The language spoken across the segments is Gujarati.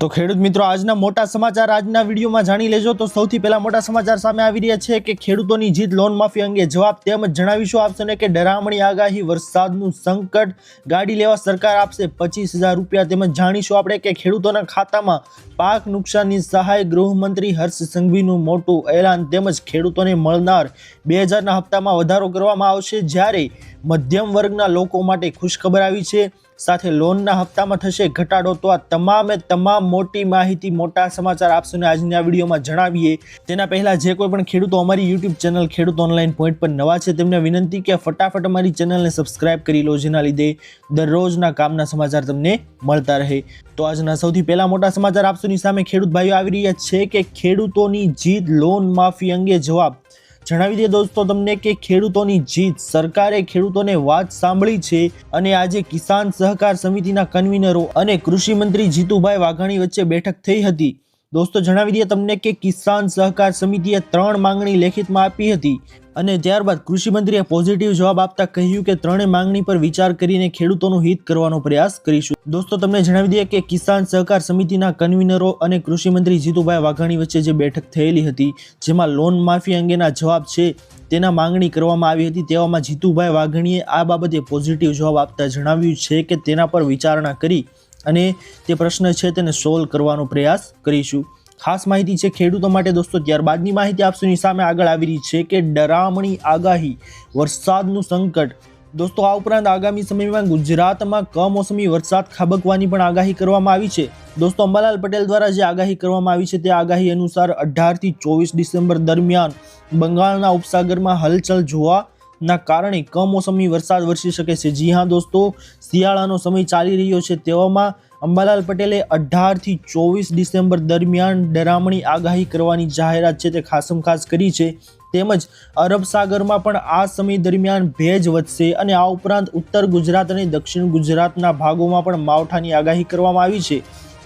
તો ખેડૂત મિત્રો, આજના મોટા સમાચાર આજના વિડીયોમાં જાણી લેજો. તો સૌથી પહેલા મોટા સમાચાર સામે આવી રહ્યા છે કે ખેડૂતોની જીત લોન માફી અંગે જવાબ તેમજ જણાવીશું આપશોને કે ડરામણી આગાહી, વરસાદનું સંકટ, ગાડી લેવા સરકાર આપશે પચીસ રૂપિયા તેમજ જાણીશું આપણે કે ખેડૂતોના ખાતામાં પાક નુકસાનની સહાય ગૃહમંત્રી હર્ષ સંઘવીનું મોટું એલાન તેમજ ખેડૂતોને મળનાર બે હજારના હપ્તામાં વધારો કરવામાં આવશે જ્યારે મધ્યમ વર્ગના લોકો માટે ખુશખબર આવી છે. સાથે લોનના હપ્તામાં થશે ઘટાડો, તો આ તમામે તમામ મોટી માહિતી, મોટા સમાચાર આપશોને આજની આ વિડીયોમાં જણાવીએ. તેના પહેલાં જે કોઈ પણ ખેડૂતો અમારી યુટ્યુબ ચેનલ ખેડૂત ઓનલાઈન પોઈન્ટ પર નવા છે, તેમને વિનંતી કે ફટાફટ અમારી ચેનલને સબસ્ક્રાઇબ કરી લો, જેના લીધે દરરોજના કામના સમાચાર તમને મળતા રહે. તો આજના સૌથી પહેલાં મોટા સમાચાર આપશોની સામે ખેડૂત ભાઈઓ આવી રહ્યા છે કે ખેડૂતોની જીત લોન માફી અંગે જવાબ જણાવી દઈએ દોસ્તો, તમને કે ખેડૂતોની જીત, સરકારે ખેડૂતોને વાત સાંભળી છે અને આજે કિસાન સહકાર સમિતિના કન્વીનરો અને કૃષિ મંત્રી જીતુભાઈ વાઘાણી વચ્ચે બેઠક થઈ હતી. દોસ્તો, જણાવી દઈએ તમને કે કિસાન સહકાર સમિતિએ ત્રણ માંગણી લેખિતમાં આપી હતી અને ત્યારબાદ કૃષિ મંત્રીએ પોઝિટિવ જવાબ આપતા કહ્યું કે ત્રણેય માંગણી પર વિચાર કરીને ખેડૂતોનું હિત કરવાનો પ્રયાસ કરીશું. દોસ્તો, તમને જણાવી દઈએ કે કિસાન સહકાર સમિતિના કન્વીનરો અને કૃષિમંત્રી જીતુભાઈ વાઘાણી વચ્ચે જે બેઠક થયેલી હતી, જેમાં લોન માફી અંગેના જવાબ છે તેના માંગણી કરવામાં આવી હતી, તેવામાં જીતુભાઈ વાઘાણીએ આ બાબતે પોઝિટિવ જવાબ આપતા જણાવ્યું છે કે તેના પર વિચારણા કરી અને તે પ્રશ્ન છે તેને સોલ્વ કરવાનો પ્રયાસ કરીશું. ખાસ માહિતી છે ખેડૂતો માટે દોસ્તો, ત્યારબાદની માહિતી આપસોની સામે આગળ આવી રહી છે કે ડરામણી આગાહી, વરસાદનું સંકટ. દોસ્તો, આ ઉપરાંત આગામી સમયમાં ગુજરાતમાં કમોસમી વરસાદ ખાબકવાની પણ આગાહી કરવામાં આવી છે. દોસ્તો, અંબાલાલ પટેલ દ્વારા જે આગાહી કરવામાં આવી છે તે આગાહી અનુસાર અઢારથી ચોવીસ ડિસેમ્બર દરમિયાન બંગાળના ઉપસાગરમાં હલચલ જોવા ના કારણે કમોસમી વરસાદ વરસી શકે છે. જી હા દોસ્તો, શિયાળાનો સમય ચાલી રહ્યો છે. તેવામાં અંબાલાલ પટેલે અઢારથી ચોવીસ ડિસેમ્બર દરમિયાન ડરામણી આગાહી કરવાની જાહેરાત છે તે ખાસમ ખાસ કરી છે. તેમજ અરબ સાગરમાં પણ આ સમય દરમિયાન ભેજ વધશે અને આ ઉપરાંત ઉત્તર ગુજરાત અને દક્ષિણ ગુજરાતના ભાગોમાં પણ માવઠાની આગાહી કરવામાં આવી છે.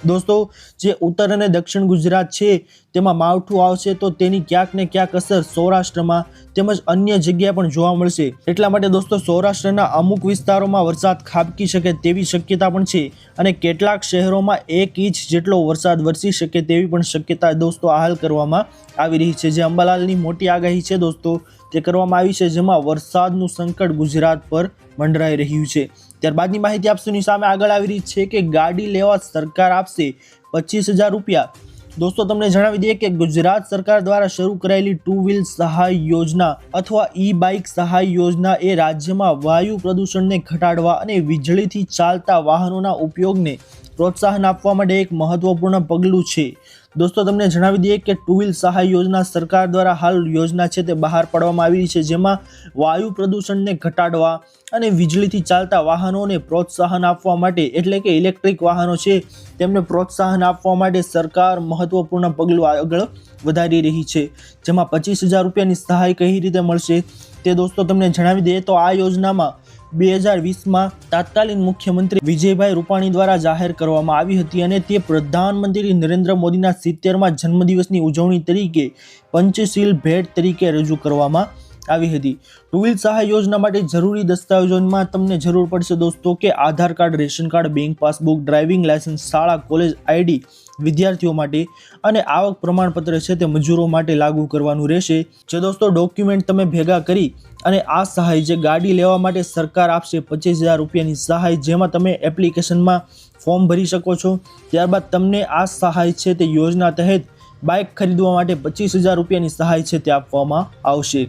દોસ્તો, જે ઉત્તર અને દક્ષિણ ગુજરાત છે, તેમાં માવઠું આવશે તો તેની ક્યાંક ને ક્યાંક અસર સૌરાષ્ટ્રમાં તેમજ અન્ય જગ્યાએ પણ જોવા મળશે. એટલા માટે દોસ્તો, સૌરાષ્ટ્રના અમુક વિસ્તારોમાં વરસાદ ખાબકી શકે તેવી શક્યતા પણ છે અને કેટલાક શહેરોમાં એક ઇંચ જેટલો વરસાદ વરસી શકે તેવી પણ શક્યતા દોસ્તો હાલ કરવામાં આવી રહી છે. જે અંબાલાલની મોટી આગાહી છે દોસ્તો, તે કરવામાં આવી છે, જેમાં વરસાદનું સંકટ ગુજરાત પર મંડરાઈ રહ્યું છે. ત્યારબાદની માહિતી આપશોની સામે આગળ આવી રહી છે કે ગાડી લેવા સરકાર આપશે પચીસ હજાર રૂપિયા. દોસ્તો, તમને જણાવી દઈએ કે ગુજરાત સરકાર દ્વારા શરૂ કરાયેલી ટુ વ્હીલ સહાય યોજના અથવા ઈ બાઇક સહાય યોજના એ રાજ્યમાં વાયુ પ્રદૂષણને ઘટાડવા અને વીજળીથી ચાલતા વાહનોના ઉપયોગને પ્રોત્સાહન આપવા માટે એક મહત્વપૂર્ણ પગલું છે. દોસ્તો, તમને જણાવી દઈએ કે ટુ વ્હીલ સહાય યોજના સરકાર દ્વારા હાલ યોજના છે તે બહાર પાડવામાં આવી છે, જેમાં વાયુ પ્રદૂષણને ઘટાડવા અને વીજળીથી ચાલતા વાહનોને પ્રોત્સાહન આપવા માટે, એટલે કે ઇલેક્ટ્રિક વાહનો છે, તેમને પ્રોત્સાહન આપવા માટે સરકાર મહત્વપૂર્ણ પગલું આગળ વધારી રહી છે, જેમાં પચીસ હજાર રૂપિયાની સહાય કઈ રીતે મળશે તે દોસ્તો, તમને જણાવી દઈએ. તો આ યોજનામાં બે હજાર વીસમાં તાત્કાલિન મુખ્યમંત્રી વિજયભાઈ રૂપાણી દ્વારા જાહેર કરવામાં આવી હતી અને તે પ્રધાનમંત્રી નરેન્દ્ર મોદીના સિત્તેરમાં જન્મદિવસની ઉજવણી તરીકે પંચશીલ ભેટ તરીકે રજૂ કરવામાં આવી હતી. ટુ સહાય યોજના માટે જરૂરી દસ્તાવેજોમાં તમને જરૂર પડશે દોસ્તો કે Aadhaar card, ration card, bank passbook, driving licence, શાળા, કોલેજ આઈડી વિદ્યાર્થીઓ માટે અને આવક પ્રમાણપત્ર છે તે મજૂરો માટે લાગુ કરવાનું રહેશે. જે દોસ્તો ડોક્યુમેન્ટ તમે ભેગા કરી અને આ સહાય જે ગાડી લેવા માટે સરકાર આપશે પચીસ હજાર રૂપિયાની સહાય, જેમાં તમે એપ્લિકેશનમાં ફોર્મ ભરી શકો છો. ત્યારબાદ તમને આ સહાય છે તે યોજના તહેત બાઇક ખરીદવા માટે પચીસ હજાર રૂપિયાની સહાય છે તે આપવામાં આવશે.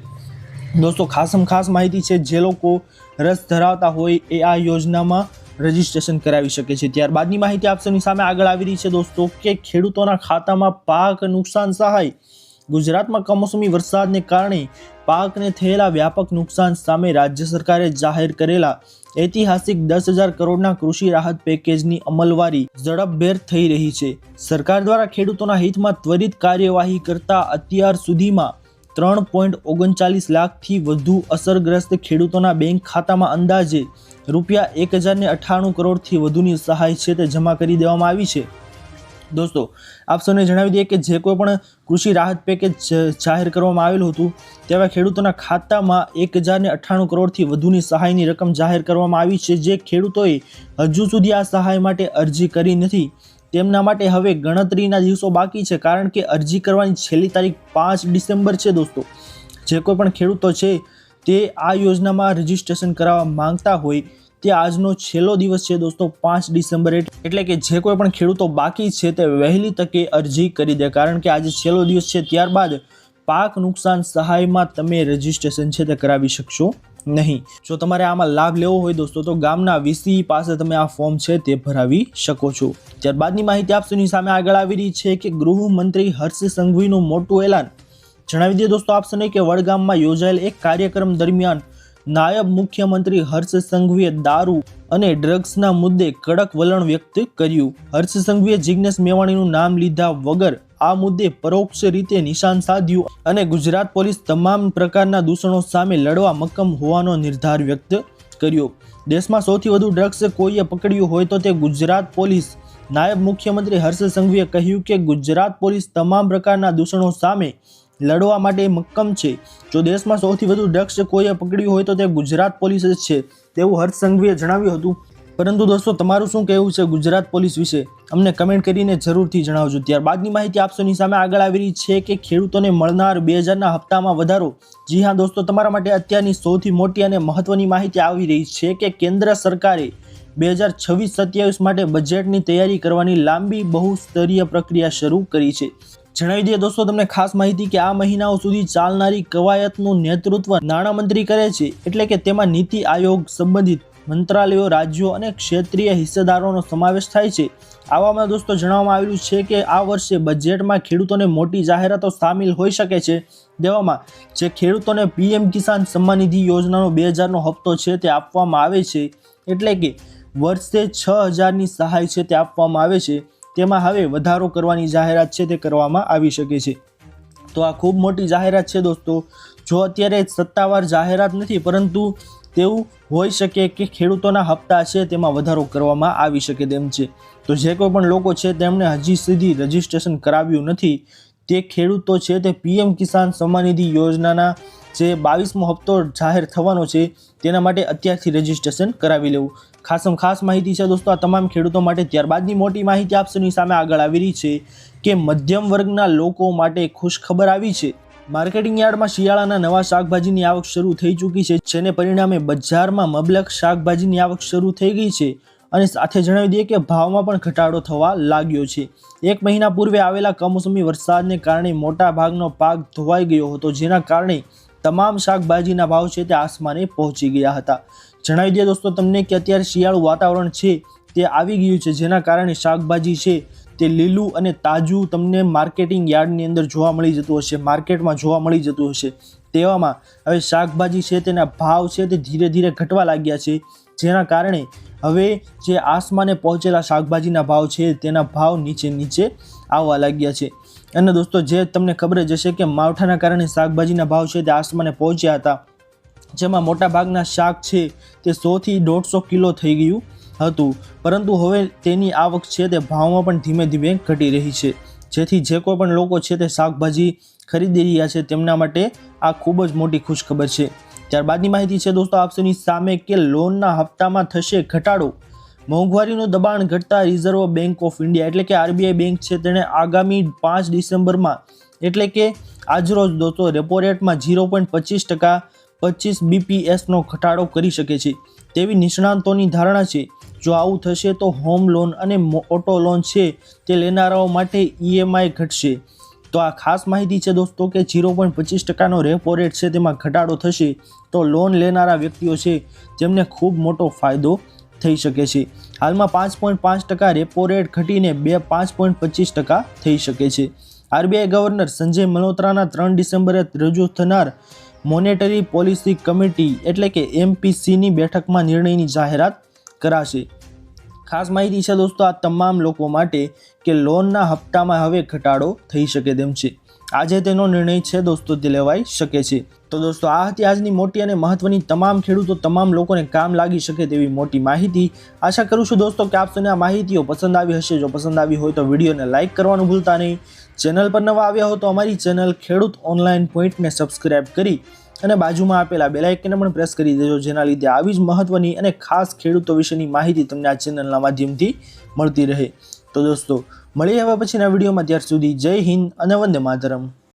દોસ્તો, ખાસમ ખાસ માહિતી છે, જે લોકો રસ ધરાવતા હોય એ આ યોજનામાં રજીસ્ટ્રેશન કરાવી શકે છે. ત્યારબાદની માહિતી આપશોની સામે આગળ આવી રહી છે દોસ્તો કે ખેડૂતોના ખાતામાં પાક નુકસાન સહાય, ગુજરાતમાં કમોસમી વરસાદને કારણે પાકને થયેલા વ્યાપક નુકસાન સામે રાજ્ય સરકારે જાહેર કરેલા ઐતિહાસિક દસ હજાર કરોડના કૃષિ રાહત પેકેજની અમલવારી ઝડપભેર થઈ રહી છે. સરકાર દ્વારા ખેડૂતોના હિતમાં ત્વરિત કાર્યવાહી કરતા અત્યાર સુધીમાં ત્રણ પોઈન્ટ ઓગણચાલીસ લાખથી વધુ અસરગ્રસ્ત ખેડૂતોના બેંક ખાતામાં અંદાજે રૂપિયા એક હજારને અઠ્ઠાણું કરોડથી વધુની સહાય છે તે જમા કરી દેવામાં આવી છે. દોસ્તો, આપ સૌને જણાવી દઈએ કે જે કોઈ પણ કૃષિ રાહત પેકેજ જાહેર કરવામાં આવેલું હતું, તેવા ખેડૂતોના ખાતામાં એક હજારને અઠ્ઠાણું કરોડથી વધુની સહાયની રકમ જાહેર કરવામાં આવી છે. જે ખેડૂતોએ હજુ સુધી આ સહાય માટે અરજી કરી નથી. તેમના માટે હવે ગણતરીના દિવસો બાકી છે, કારણ કે અરજી કરવાની છેલ્લી તારીખ પાંચ ડિસેમ્બર છે દોસ્તો. જે કોઈ પણ ખેડૂતો છે તે આ યોજનામાં રજીસ્ટ્રેશન કરાવવા માંગતા હોય તે આજનો છેલ્લો દિવસ છે દોસ્તો, પાંચ ડિસેમ્બર. એટલે કે જે કોઈ પણ ખેડૂતો બાકી છે તે વહેલી તકે અરજી કરી દે. કારણ કે આજે છેલ્લો દિવસ છે, ત્યારબાદ પાક નુકસાન સહાયમાં તમે રજીસ્ટ્રેશન છે તે કરાવી શકશો નહીં. જો તમારે આમાં લાભ લેવો હોય દોસ્તો, તો ગામના વીસી પાસે તમે આ ફોર્મ છે તે ભરાવી શકો છો. ત્યારબાદની માહિતી આપસોની સામે આગળ આવી રહી છે કે ગૃહમંત્રી હર્ષ સંઘવીનું મોટું એલાન જણાવી દઈએ દોસ્તો આપસોને કે વડગામમાં યોજાયેલ એક કાર્યક્રમ દરમિયાન નાયબ મુખ્યમંત્રી હર્ષ સંઘવીએ દારૂ અને ડ્રગ્સના મુદ્દે કડક વલણ વ્યક્ત કર્યું. હર્ષ સંઘવીએ જિજ્ઞેશ મેવાણીનું નામ લીધા વગર આ મુદ્દે પરોક્ષ રીતે નિશાન સાધ્યું અને ગુજરાત પોલીસ તમામ પ્રકારના દૂષણો સામે લડવા મક્કમ હોવાનો નિર્ધાર વ્યક્ત કર્યો. દેશમાં સૌથી વધુ ડ્રગ્સ કોઈએ પકડ્યું હોય તો તે ગુજરાત પોલીસ. નાયબ મુખ્યમંત્રી હર્ષ સંઘવીએ કહ્યું કે ગુજરાત પોલીસ તમામ પ્રકારના દૂષણો સામે લડવા માટે મક્કમ છે. જો દેશમાં સૌથી વધુ ડ્રગ્સ કોઈએ પકડ્યું હોય તો તે ગુજરાત પોલીસ જ છે, તેવું હર્ષ સંઘવીએ જણાવ્યું હતું. પરંતુ દોસ્તો, તમારું શું કહેવું છે ગુજરાત પોલીસ વિશે? અમને કમેન્ટ કરીને જરૂરથી જણાવજો. ત્યારબાદની માહિતી આપસોની સામે આગળ આવી રહી છે કે ખેડૂતોને મળનાર બે હજારના હપ્તામાં વધારો. જી હા, દોસ્તો, તમારા માટે અત્યારની સૌથી મોટી અને મહત્વની માહિતી આવી રહી છે કે કેન્દ્ર સરકારે બે હજાર છવ્વીસ સત્યાવીસ માટે બજેટની તૈયારી કરવાની લાંબી બહુસ્તરીય પ્રક્રિયા શરૂ કરી છે. જણાવી દઈએ દોસ્તો, તમને ખાસ માહિતી કે આ મહિનાઓ સુધી ચાલનારી કવાયતનું નેતૃત્વ નાણામંત્રી કરે છે, એટલે કે તેમાં નીતિ આયોગ સંબંધિત મંત્રાલયો, રાજ્યો અને ક્ષેત્રીય હિસ્સેદારોનો સમાવેશ થાય છે. આવામાં દોસ્તો, જણાવવામાં આવેલું છે કે આ વર્ષે બજેટમાં ખેડૂતોને મોટી જાહેરાતો સામેલ હોઈ શકે છે. દેવામાં, જે ખેડૂતોને પીએમ કિસાન સન્માન નિધિ યોજનાનો બે હજારનો હપ્તો છે તે આપવામાં આવે છે, એટલે કે વર્ષે છ હજારની સહાય છે તે આપવામાં આવે છે. તેમાં હવે વધારો કરવાની જાહેરાત છે તે કરવામાં આવી શકે છે. તો આ ખૂબ મોટી જાહેરાત છે દોસ્તો. જો અત્યારે સત્તાવાર જાહેરાત નથી, પરંતુ તેવું હોઈ શકે કે ખેડૂતોના હપ્તા છે તેમાં વધારો કરવામાં આવી શકે તેમ છે. તો જે કોઈ પણ લોકો છે તેમણે હજી સુધી રજીસ્ટ્રેશન કરાવ્યું નથી. તે ખેડૂતો છે તે પીએમ કિસાન સમાનિધિ યોજનાના જે બાવીસમો હપ્તો જાહેર થવાનો છે, તેના માટે અત્યારથી રજીસ્ટ્રેશન કરાવી લેવું. ખાસમ ખાસ માહિતી છે દોસ્તો આ તમામ ખેડૂતો માટે ત્યારબાદની મોટી માહિતી આપસોની સામે આગળ આવી રહી છે કે મધ્યમ વર્ગના લોકો માટે ખુશ ખબર આવી છે. માર્કેટિંગ યાર્ડમાં શિયાળાના નવા શાકભાજીની આવક શરૂ થઈ ચૂકી છે, જેને પરિણામે બજારમાં મબલક શાકભાજીની આવક શરૂ થઈ ગઈ છે અને સાથે જણાવી દઈએ કે ભાવમાં પણ ઘટાડો થવા લાગ્યો છે. એક મહિના પૂર્વે આવેલા કમોસમી વરસાદને કારણે મોટા ભાગનો પાક ધોવાઈ ગયો હતો, જેના કારણે તમામ શાકભાજીના ભાવ છે તે આસમાને પહોંચી ગયા હતા. જણાવી દે દોસ્તો, તમને કે અત્યારે શિયાળુ વાતાવરણ છે, તે આવી ગયું છે, જેના કારણે શાકભાજી છે, તે લીલું અને તાજું તમને માર્કેટિંગ યાર્ડની અંદર જોવા મળી જતું હશે, માર્કેટમાં જોવા મળી જતું હશે. તેવામાં હવે શાકભાજી છે, તેના ભાવ છે, તે ધીરે ધીરે ઘટવા લાગ્યા છે, જેના કારણે હવે જે આસમાને પહોંચેલા શાકભાજીના ભાવ છે, તેના ભાવ નીચે નીચે આવવા લાગ્યા છે. અને દોસ્તો, જે તમને ખબર જ હશે કે માવઠાના કારણે શાકભાજીના ભાવ છે, તે આસમાને પહોંચ્યા હતા. જેમાં મોટા ભાગના શાક છે તે સોથી દોઢસો કિલો થઈ ગયું હતું. પરંતુ હવે તેની આવક છે તે ભાવમાં પણ ધીમે ધીમે ઘટી રહી છે. જેથી જે કોઈ પણ લોકો છે તે શાકભાજી ખરીદી રહ્યા છે તેમના માટે આ ખૂબ જ મોટી ખુશખબર છે. ત્યારબાદની માહિતી છે દોસ્તો આપસોની સામે કે લોનના હપ્તામાં થશે ઘટાડો. મોંઘવારીનું દબાણ ઘટતા રિઝર્વ બેંક ઓફ ઇન્ડિયા એટલે કે આરબીઆઈ બેંક છે તેણે આગામી પાંચ ડિસેમ્બરમાં એટલે કે આજરોજ દોસ્તો રેપો રેટમાં ઝીરો પોઈન્ટ પચીસ ટકા પચીસ બીપીએસનો ઘટાડો કરી શકે છે. તેવી નિષ્ણાંતોની ધારણા છે. જો આવું થશે તો હોમ લોન અને ઓટો લોન છે તે લેનારાઓ માટે ઈએમઆઈ ઘટશે. તો આ ખાસ માહિતી છે દોસ્તો કે ઝીરો પોઈન્ટ પચીસ ટકાનો રેપો રેટ છે તેમાં ઘટાડો થશે તો લોન લેનારા વ્યક્તિઓ છે તેમને ખૂબ મોટો ફાયદો થઈ શકે છે. હાલમાં પાંચ પોઈન્ટ પાંચ ટકા રેપો રેટ ઘટીને બે પાંચ પોઈન્ટ પચીસ ટકા થઈ શકે છે. આરબીઆઈ ગવર્નર સંજય મલ્હોત્રાના ત્રણ ડિસેમ્બરે રજૂ થનાર મોનેટરી પોલિસી કમિટી એટલે કે એમપીસીની બેઠકમાં નિર્ણયની જાહેરાત કરાશે. ખાસ માહિતી છે દોસ્તો આ તમામ લોકો માટે કે લોનના હપ્તામાં હવે ઘટાડો થઈ શકે તેમ છે. આજે તેનો નિર્ણય છે દોસ્તો તે લેવાઈ શકે છે. તો દોસ્તો આ હતી આજની મોટી અને મહત્વની તમામ ખેડૂતો તમામ લોકોને કામ લાગી શકે તેવી મોટી માહિતી. આશા કરું છું દોસ્તો કે આપને આ માહિતીઓ પસંદ આવી હશે. જો પસંદ આવી હોય તો વિડીયોને લાઇક કરવાનું ભૂલતા નહીં. ચેનલ પર નવા આવ્યા હો તો અમારી ચેનલ ખેડૂત ઓનલાઈન પોઈન્ટને સબસ્ક્રાઇબ કરી અને બાજુમાં આપેલા બેલાઇકને પણ પ્રેસ કરી દેજો. જેના લીધે આવી જ મહત્વની અને ખાસ ખેડૂતો વિશેની માહિતી તમને આ ચેનલના માધ્યમથી મળતી રહે. તો દોસ્તો મળીએ હવે પછીના વિડીયોમાં ત્યાર સુધી જય હિન્દ અને વંદે માતરમ.